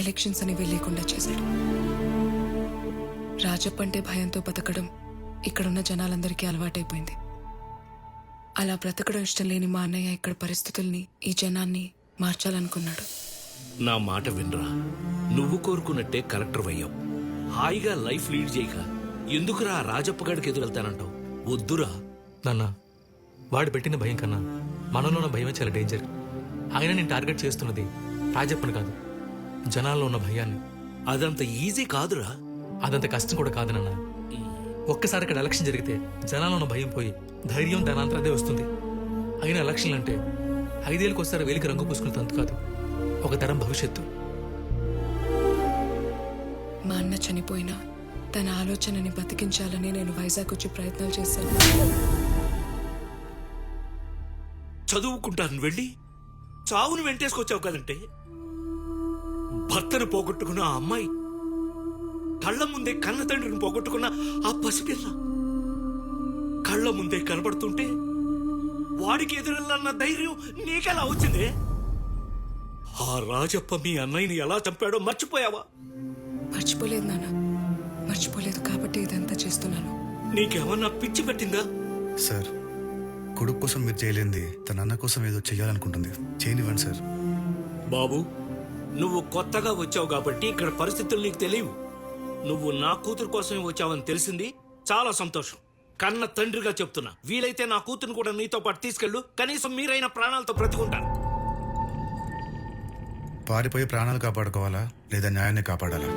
Elections అనేవి లేకుండా చేశాడు. రాజప్ప అంటే భయంతో బతకడం ఇక్కడున్న జనాలందరికీ అలవాటైపోయింది. అలా బ్రతకడం ఇష్టం లేని మా అన్నయ్య ఇక్కడ పరిస్థితుల్ని ఈ జనాన్ని మార్చాలనుకున్నాడు. నా మాట వినరా. నువ్వు కోరుకున్నట్టే కలెక్టర్ అయ్యావు హాయిగా లైఫ్ లీడ్ చేయక ఎందుకురా రాజప్పగాడికి ఎదురెళ్తానంటావు? వద్దురా. నాన్న వాడు పెట్టిన భయం కన్నా మనలో ఉన్న భయమే చాలా డేంజర్ ఆయన నేను టార్గెట్ చేస్తున్నది రాజప్పని కాదు. జనాల్లో ఉన్న భయాన్ని. అదంత ఈజీ కాదురా. అదంత కష్టం కూడా కాదు నాన్న. ఒక్కసారి ఇక్కడ ఎలక్షన్ జరిగితే జనాల్లో ఉన్న భయం పోయి ధైర్యం దానంతరం అదే వస్తుంది. అయిన ఎలక్షన్లు అంటే ఐదేళ్ళకి ఒకసారి వేలికి రంగు పూసుకునే తంతు కాదు. ఒక తరం భవిష్యత్తు. మా అన్న చనిపోయినా తన ఆలోచనని బతికించాలని నేను వైజాగ్ వచ్చి ప్రయత్నాలు చేశాను. చదువుకుంటాను వెళ్ళి. చావును వెంటేసుకొచ్చావు కదంటే భర్తను పోగొట్టుకున్న ఆ అమ్మాయి కళ్ళ ముందే కన్న తండ్రిని పోగొట్టుకున్న ఆ పసిపిల్ల. కళ్ళ ముందే కనబడుతుంటే వాడికి ఎదురెళ్ళన్న ధైర్యం నీకెలా వచ్చిందే? ఆ రాజప్ప మీ అన్నయ్యని ఎలా చంపాడో మర్చిపోయావా? మర్చిపోలేదు నాన్న. మర్చిపోలేదు కాబట్టి ఇదంతా చేస్తున్నాను. నీకేమన్నా పిచ్చి పెట్టిందా? సార్ కొడుకు కోసం మీరు చేయలేంది తన అన్న కోసం ఏదో చెయ్యాలనుకుంటుంది. చేయనివ్వండి సార్. బాబు నువ్వు కొత్తగా వచ్చావు కాబట్టి ఇక్కడ పరిస్థితులు నీకు తెలియవు. నువ్వు నా కూతురు కోసమే వచ్చావని తెలిసింది. చాలా సంతోషం. కన్న తండ్రిగా చెప్తున్నా. వీలైతే నా కూతురుని కూడా నీతో పాటు తీసుకెళ్ళు. కనీసం మీరైన ప్రాణాలతో బ్రతికుంటాను పారిపోయి ప్రాణాలు కాపాడుకోవాలా? లేదా న్యాయాన్ని కాపాడాలా.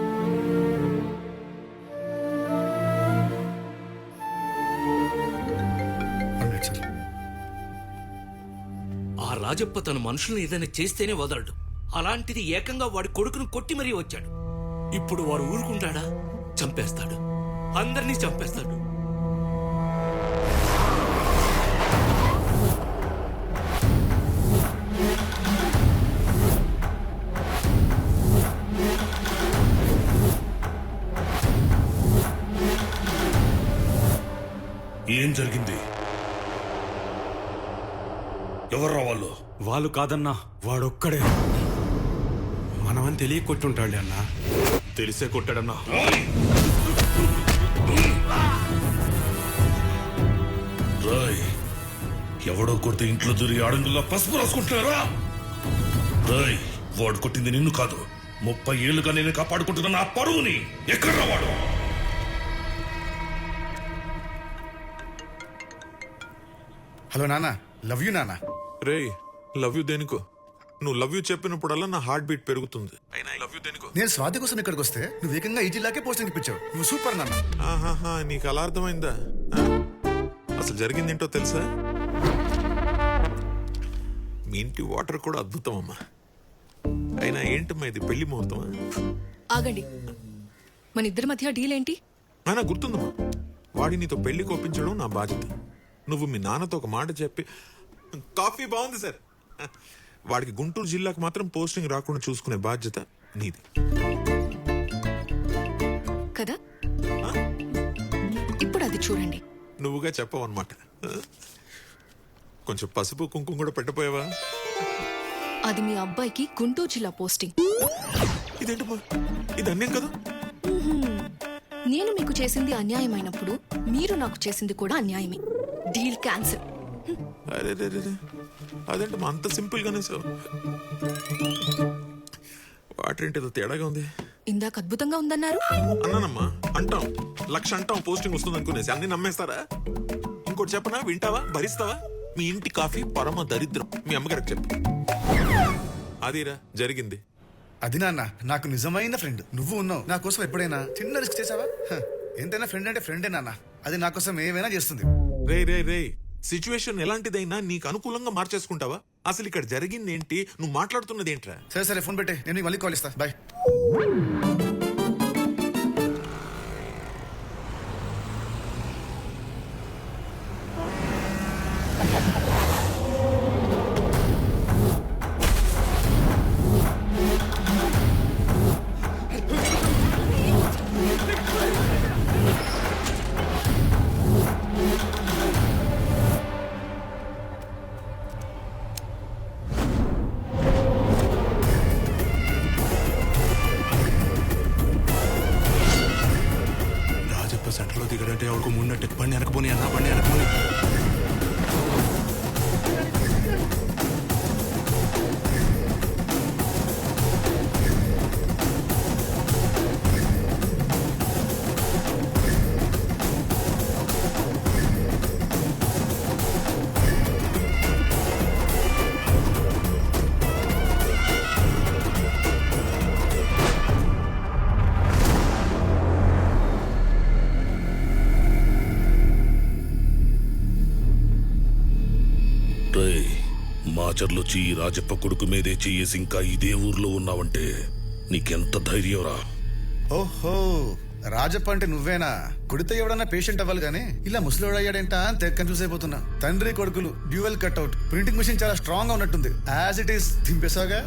ఆ రాజప్ప తన మనుషుల్ని ఏదైనా చేస్తేనే వదలడు. అలాంటిది ఏకంగా వాడి కొడుకును కొట్టి మరీ వచ్చాడు. ఇప్పుడు వాడు ఊరుకుంటాడా? చంపేస్తాడు. అందరినీ చంపేస్తాడు. ఏం జరిగింది? ఎవర్రా వాళ్ళు? వాళ్ళు కాదన్నా వాడొక్కడే. మనమని తెలియ కొట్టుంటాడు అన్నా. తెలిసే కొట్టాడన్నా. రాయ్ ఎవడో కొడితే ఇంట్లో దూరి ఆడంగుల్లో పసుపు రాసుకుంటున్నారా? రాయ్ వాడు కొట్టింది నిన్ను కాదు. ముప్పై ఏళ్ళుగా నేను కాపాడుకుంటున్న నా పరువుని. ఎక్కడ్రా వాడు హలో నాన్న లవ్ యూ నాన్న. రే లవ్ యూ దేనికో? నువ్వు లవ్ యూ చెప్పినప్పుడల్లా నా హార్ట్ బీట్ పెరుగుతుంది. అయినా లవ్ యూ దేనికో? నేను స్వాతి కోసం ఇక్కడికి వస్తే నువ్వు ఏకంగా ఈ జిల్లాకే పోస్టింగ్ ఇప్పించావు. నువ్వు సూపర్ నాన్న. ఆహాహా నీకు అలా అర్థమైందా? ఆ? అసలు జరిగిందేంటో తెలుసా? మీ ఇంటి వాటర్ కూడా అద్భుతం అమ్మా అయినా ఏంటమ్మా ఇది పెళ్ళి ముహూర్తమా? ఆగండి. మన ఇద్దరి మధ్య డీల్ ఏంటి? అయినా గుర్తుందమ్మా. వాడి నీతో పెళ్ళి కోపించడం నా బాధ్యత. నువ్వు మీ నాన్నతో ఒక మాట చెప్పి కాఫీ బాగుంది సార్. వాడికి గుంటూరు జిల్లాకు మాత్రం పోస్టింగ్ రాకుండా చూసుకునే బాధ్యత నీది. కదా? ఇప్పుడు అది చూడండి. నువ్వుగా చెప్పవు అనమాట కొంచెం పసుపు కుంకుమ కూడా పెట్టపోయావా అది మీ అబ్బాయికి గుంటూరు జిల్లా పోస్టింగ్. ఇదేంటమ్మా ఇది అన్యం కదా? నేను మీకు చేసింది అన్యాయమైనప్పుడు మీరు నాకు చేసింది కూడా అన్యాయమే. Deal cancel. అరే రే రే రే. అదేంటమ్మా అంత సింపుల్ గానే సార్? వాటర్ ఏంటి ఏదో తేడాగా ఉంది? ఇందాక అద్భుతంగా ఉందన్నారు. అన్నానమ్మా అంటాం. లక్ష అంటాం పోస్టింగ్ వస్తుంది అనుకునేసి అన్ని నమ్మేస్తారా? ఇంకోటి చెప్పనా? వింటావా? భరిస్తావా? మీ ఇంటి కాఫీ పరమ దరిద్రం. మీ అమ్మగారికి చెప్పు. అదిరా జరిగింది. అది నాన్న నాకు నిజమైన ఫ్రెండ్. నువ్వు ఉన్నావు. నా కోసం ఎప్పుడైనా చిన్న రిస్క్ చేసావా? హ, ఎంతైనా ఫ్రెండ్ అంటే ఫ్రెండే నాన్న. అది నా కోసం ఏమైనా చేస్తుంది. రే రే రే సిచ్యువేషన్ ఎలాంటిదైనా నీకు అనుకూలంగా మార్చేసుకుంటావా? అసలు ఇక్కడ జరిగిందేంటి? నువ్వు మాట్లాడుతున్నది ఏంట్రా సరే సరే ఫోన్ పెట్టే. నేను నీకు మళ్ళీ కాల్ ఇస్తా బాయ్ దిగడంటే ఎవరికి ముందంటే బండి వెనకపోని అన్న బండి వెనకపోని రేయ్ మాచర్లు చెయ్యి రాజప్ప కొడుకు మీదే చెయ్యేసి ఇంకా ఇదే ఊర్లో ఉన్నావంటే నీకెంత ధైర్యంరా? ఓహో రాజప్ప అంటే నువ్వేనా? కుడితే ఎవడన్నా పేషెంట్ అవ్వాలి కానీ ఇలా ముసలివాడయ్యాడంటా అంతే కన్ఫ్యూజ్ అయిపోతున్నా తండ్రి కొడుకులు డ్యూవెల్ కట్అవుట్. ప్రింటింగ్ మిషన్ చాలా స్ట్రాంగ్గా ఉన్నట్టుంది. As it is దింపేసాగా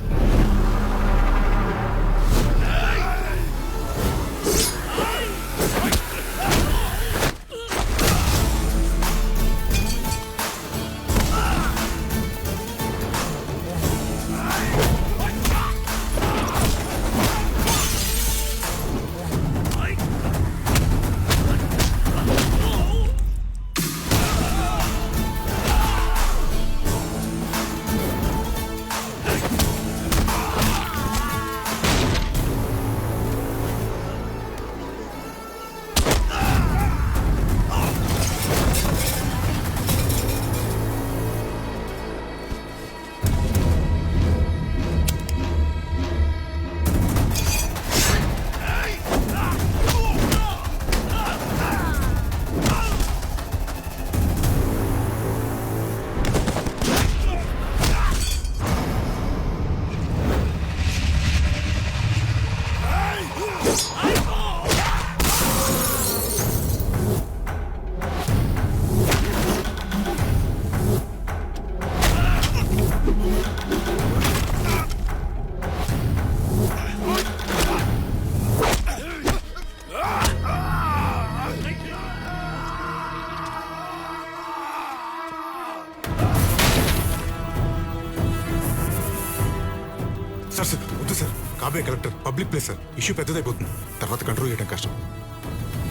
sir collector public place sir. Issue పెద్దదైపోతుంది. తర్వాత కంట్రోల్ చేయడం కష్టం.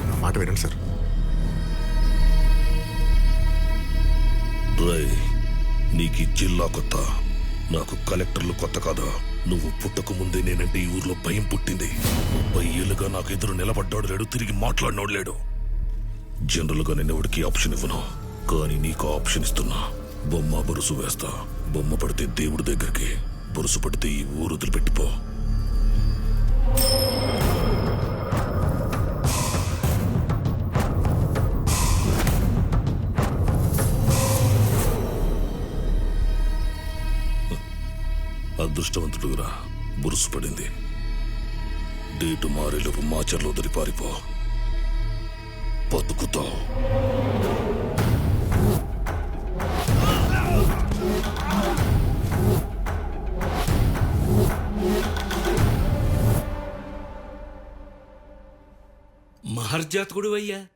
నా మాట వినండి సార్. నీకు జిల్లా కొత్త. నాకు కలెక్టర్లు కొత్త కాదా? నువ్వు పుట్టక ముందే నేనంటే ఈ ఊర్లో భయం పుట్టింది. ముప్పై ఏళ్ళుగా నాకు ఎదురు నిలబడ్డాడు లేడు తిరిగి మాట్లాడినోడు లేడు. జనరల్గా నేను ఎవరికి ఆప్షన్ ఇవ్వను. కానీ నీకు ఆప్షన్ ఇస్తున్నా. బొమ్మ బొరుసు వేస్తా. బొమ్మ పడితే దేవుడి దగ్గరికి. బొరుసు పడితే ఈ ఊరు వదిలిపెట్టిపో అదృష్టవంతుడురా బురుసు పడింది. డేటు మారేలోపు మాచర్లో వదిలి పారిపో బతుకుతావు. మహర్జాతకుడు అయ్యా.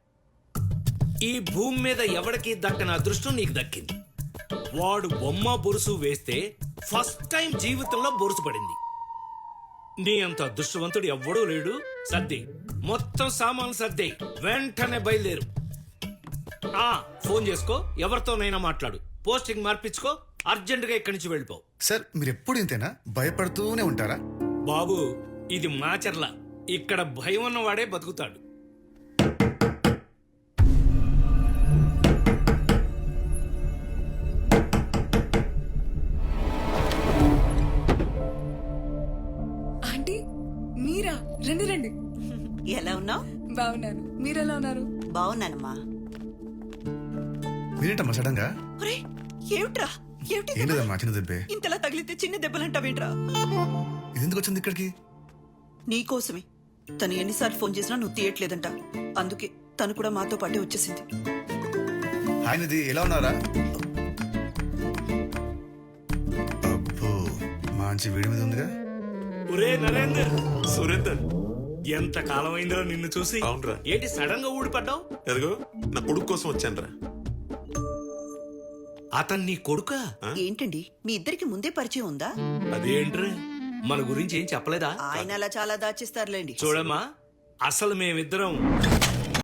ఈ భూమి మీద ఎవడికి దక్కని అదృష్టం నీకు దక్కింది? వాడు బొమ్మ బొరుసు వేస్తే ఫస్ట్ టైం జీవితంలో బొరుసు పడింది. నీ అంత అదృష్టవంతుడు ఎవ్వడూ లేడు. సర్ది. మొత్తం సామాన్లు సర్ది. వెంటనే బయలుదేరు. ఆ ఫోన్ చేసుకో. ఎవరితోనైనా మాట్లాడు. పోస్టింగ్ మార్పించుకో. అర్జెంటుగా ఇక్కడి నుంచి వెళ్ళిపో. సార్ మీరు ఎప్పుడు ఇంతేనా? భయపడుతూనే ఉంటారా? బాబు ఇది మాచర్ల. ఇక్కడ భయం ఉన్నవాడే బతుకుతాడు. బాగున్నాను. మీరెలా ఉన్నారు? బాగున్నానమ్మా. మీరేంటమ్మా సడన్గా? ఒరే ఏమిట్రా? ఏమిటి ఏం లేదమ్మా చిన్న దెబ్బే. ఇంతలా తగిలితే చిన్న దెబ్బలంటావేంట్రా? ఇది ఎందుకు వచ్చింది ఇక్కడికి? నీకోసమే. తను ఎన్నిసార్లు ఫోన్ చేసినా నువ్వు తీయట్లేదంట. అందుకే తను కూడా మాతో పాటే వచ్చేసింది. హాయ్ నిధి ఎలా ఉన్నారా అబ్బో మంచి వీడి మీద ఉందిగా? ఒరే నరేందర్ సురేందర్. ఎంత కాలం అయిందిరా నిన్ను చూసి? అవునురా. ఏంటి సడన్గా ఊడిపడ్డావు ఎదుగో నా కొడుకు కోసం వచ్చానురా. అతన్ని నీ కొడుక? ఏంటండి? మీ ఇద్దరికి ముందే పరిచయం ఉందా? అదేంట్రా? మన గురించి ఏం చెప్పలేదా? ఆయన అలా చాలా దాచిస్తారులేండి. చూడమ్మా అసలు మేమిద్దరం